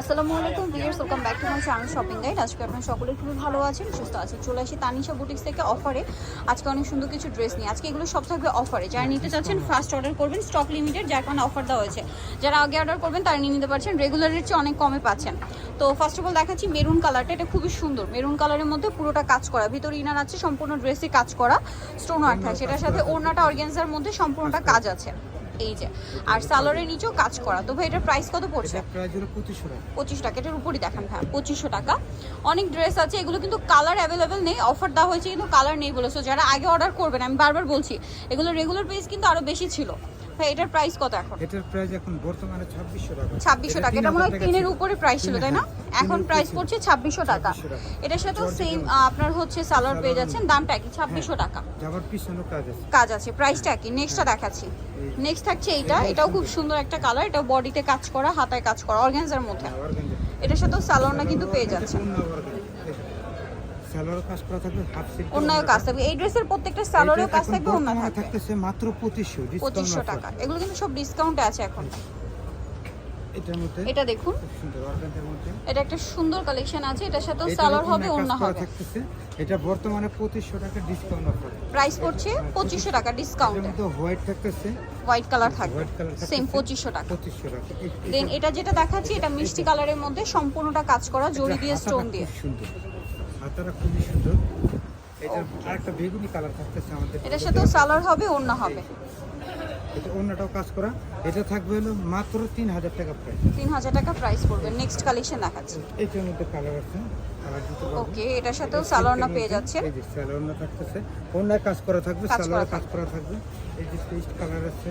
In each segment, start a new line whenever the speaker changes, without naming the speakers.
আসসালামু আলাইকুম viewers welcome back to my channel shopping guide. আজকে আপনারা সকলে খুবই ভালো আছেন সুস্থ আছেন। চলে আসি তানিশা বুটিক্স থেকে অফারে। আজকে অনেক সুন্দর কিছু ড্রেস নিয়ে। আজকে এগুলো সব থাকবে অফারে। যারা নিতে চাচ্ছেন ফার্স্ট অর্ডার করবেন স্টক লিমিটেড যার কারণে অফার দেওয়া হয়েছে। যারা আগে অর্ডার করবেন তারা নিয়ে নিতে পারছেন। রেগুলারের চেয়ে অনেক কমে পাচ্ছেন। তো ফার্স্ট অফ অল দেখাচ্ছি মেরুন কালারটা এটা খুবই সুন্দর। মেরুন কালারের মধ্যে পুরোটা কাজ করা। ভিতরে ইনার আছে সম্পূর্ণ ড্রেসে কাজ করা। স্টোন ওয়ার্ক থাকে সেটার সাথে ওড়নাটা অর্গেন্সার মধ্যে সম্পূর্ণটা কাজ আছে। এই যে আর সালোয়ারের নিচেও কাজ করা। তো ভাই এটার প্রাইস কত পড়ছে?
পঁচিশশো টাকা।
পঁচিশ টাকা এটার উপরই দেখান হ্যাঁ পঁচিশশো টাকা। অনেক ড্রেস আছে এগুলো কিন্তু কালার অ্যাভেলেবেল নেই অফার দেওয়া হয়েছে কিন্তু কালার নেই বলে। সো যারা আগে অর্ডার করবেন আমি বারবার বলছি এগুলো রেগুলার প্রাইস কিন্তু আরও বেশি ছিল। ভাই এটার প্রাইস কত এখন?
এটার প্রাইস এখন বর্তমানে ছাব্বিশশো টাকা।
ছাব্বিশশো টাকা। এটা মনে হয় তিনের উপরে প্রাইস ছিল তাই না? এখন প্রাইস পড়ছে ছাব্বিশশো টাকা।
2600 টাকা।
এটার
জর্জেটের
সেম আপনার হচ্ছে সালোয়ার পেয়ে যাচ্ছেন দামটা কি ছাব্বিশশো টাকা।
যাবার পিছনে কাজ আছে।
কাজ আছে প্রাইসটা কি নেক্সটটা দেখাচ্ছি। নেক্সট থাকছে এইটা। এটাও খুব সুন্দর একটা কালার এটা বডিতে কাজ করা হাতায় কাজ করা অর্গানজার মধ্যে।
অর্গানজা
এটার সাথেও সালোয়ারটা কিন্তু পেয়ে যাচ্ছে
সালোয়ার কাজ করা থাকবে হাফ সিল্ক
অন্যায় কাজ থাকবে। এই ড্রেসের প্রত্যেকটা কাজ থাকবে অন্য থাকবে।
থাকতেছে মাত্র পঁচিশশো
পঁচিশশো টাকা। এগুলো কিন্তু সব ডিসকাউন্টে আছে এখন।
এটার মধ্যে?
এটা দেখুন।
সুন্দর অর্গানজার মধ্যে।
এটা একটা সুন্দর কালেকশন আছে এটার সালোয়ার হবে
অন্য
অন্য
কাজ করা
হবে।
থাকতেছে। এটা বর্তমানে পঁচিশশো টাকা ডিসকাউন্ট অফার
প্রাইস পড়ছে টাকা ডিসকাউন্টে
হোয়াইট থাকতেছে।
হোয়াইট কালার থাকবে। সেম টাকা। দেন এটা যেটা দেখাচ্ছি এটা মিষ্টি কালারের মধ্যে সম্পূর্ণটা কাজ করা জড়ি দিয়ে স্টোন দিয়ে।
সুন্দর। হাতাটা খুবই সুন্দর। এটার আরেকটা বেগুনি কালার থাকতেছে আমাদের
এটার সাথেও সালোয়ার হবে অন্য হবে।
এটা অন্যটাও কাজ করা। এটা থাকবে হলো মাত্র তিন হাজার টাকা প্রাইস
তিন হাজার টাকা প্রাইস পড়বে। নেক্সট কালেকশন দেখাচ্ছি।
এটার মধ্যে কালার আছে।
ওকে এটার সাথেও সালোয়ার পেয়ে যাচ্ছেন?
এই যে সালোয়ার না থাকতেছে। অন্যায় কাজ করা থাকবে সালোয়ার কাজ করা থাকবে। এই যে পেস্ট কালার আছে।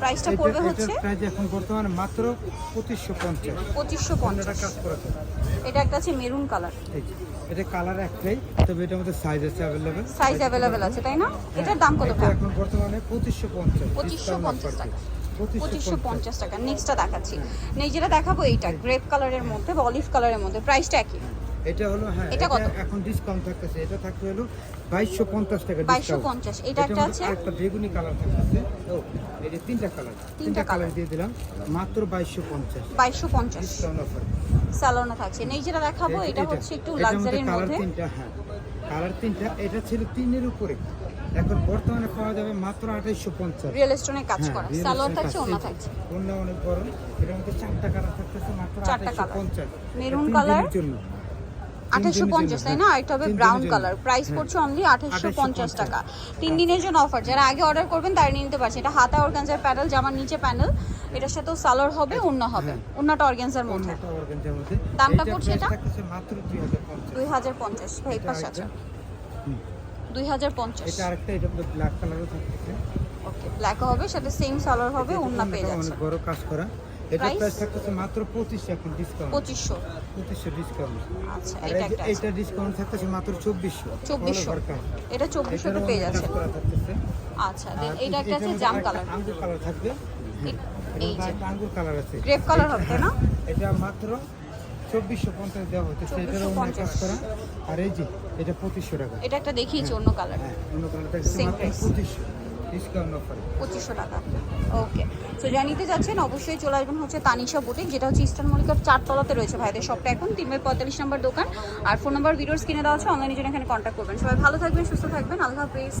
প্রাইসটা পড়বে হচ্ছে
প্রাইস এখন বর্তমানে মাত্র পঁচিশশো পঞ্চাশ।
পঁচিশশো
অন্যটা
পঞ্চাশ
কাজ করা থাকবে।
এটা একটা আছে মেরুন কালার।
এটা কালার একটাই তবে এটার মধ্যে সাইজ আছে অ্যাভেলেবেল
সাইজ অ্যাভেলেবেল আছে তাই না? এটার দাম কত
এখন বর্তমানে পঁচিশশো পঞ্চাশ।
পঁচিশশো পঞ্চাশ টাকা। পঁচিশশো পঞ্চাশ টাকা। নেক্সটটা দেখাচ্ছি। নেই যেটা দেখাবো এইটা গ্রেপ কালারের মধ্যে বা অলিভ কালারের মধ্যে। প্রাইসটা একই।
এটা হলো হ্যাঁ
এটা কত?
এখন ডিসকাউন্ট থাকতেছে। এটা থাকবে হলো বাইশশো পঞ্চাশ টাকা
বাইশশো
discount।
পঞ্চাশ। এটা একটা আছে?
আরেকটা বেগুনি কালার থাকতেছে। এই যে তিনটা কালার তিনটা কালার দিয়ে দিলাম মাত্র বাইশশো পঞ্চাশ।
বাইশশো পঞ্চাশ।
ডিসকাউন্ট অফার
স্যালোনা থাকছে। নেই যেটা দেখাবো এটা হচ্ছে একটু লাক্সারির
কালার তিনটা হ্যাঁ। কালার তিনটা এটা ছিল তিনের উপরে। এখন বর্তমানে পাওয়া যাবে মাত্র আঠাইশশো পঞ্চাশ।
রিয়েল স্টোনে কাজ
হ্যাঁ,
করা। সালোয়ার থাকছে অন্য থাকছে।
অন্য অনেক বড়। এটার মধ্যে চারটা কালার থাকতেছে মাত্র
চারটা
আঠাইশশো
colour।
পঞ্চাশ।
Maroon
তিন জন্য।
আঠাশশো পঞ্চাশ তাই না?
হ্যাঁ।
এটা হবে ব্রাউন কালার প্রাইস
হ্যাঁ।
পড়ছে অনলি আঠাশশো পঞ্চাশ
2850
টাকা। তিন দিনের জন্য অফার যারা আগে অর্ডার করবেন তারা নিয়ে নিতে পারছে। এটা হাতা অর্গানজার প্যানেল জামার নিচে প্যানেল এটার সাথেও সালোয়ার হবে অন্য হবে।
হ্যাঁ।
অন্যটা অর্গানজার মধ্যে। দামটা পড়ছে এটা?
মাত্র 2050
দুই হাজার পঞ্চাশ। ভাই পাশে আছে। দুই হাজার পঞ্চাশ।
এটা আরেকটা এটা ব্ল্যাক কালারও থাকতেছে।
ওকে ব্ল্যাক হবে সাথে সেম সালোয়ার হবে অন্য পেয়ে যাচ্ছে।
বড় কাজ করা। এটা? প্রাইস থাকতেছে মাত্র 25 এখন ডিসকাউন্ট
পঁচিশশো।
2500 ডিসকাউন্ট
আচ্ছা এটা একটা
এইটা ডিসকাউন্ট থাকতেছে মাত্র 2400
চব্বিশশো। এটা চব্বিশশোতে পেয়ে যাচ্ছে। আচ্ছা দেন এটা একটা আছে জাম কালার
আঙ্গুর কালার থাকবে।
এই- যে
একটা আঙ্গুর কালার আছে।
গ্রেপ কালার হবে না?
এটা মাত্র চব্বিশশো পঞ্চাশ দেওয়া হচ্ছে। কাজ করা। আর এই যে এটা পঁচিশশো টাকা।
এটা একটা দেখিয়েছি অন্য কালার
হ্যাঁ অন্য কালার থাকছে
Same
মাত্র
price. টাকা। ওকে। যাচ্ছেন, অবশ্যই চলে আসবেন হচ্ছে তানিশা যেটা হচ্ছে ইস্টার্ন চারতলাতে রয়েছে ভাইদের শপটা এখন পঁয়তাল্লিশ নম্বর দোকান। আর ফোন নাম্বার ভিডিওস কিনে দেওয়া আছে অনলাইনে জন্য এখানে কন্ট্যাক্ট করবেন। সবাই ভালো থাকবেন, সুস্থ থাকবেন, আল্লাহ হাফিজ।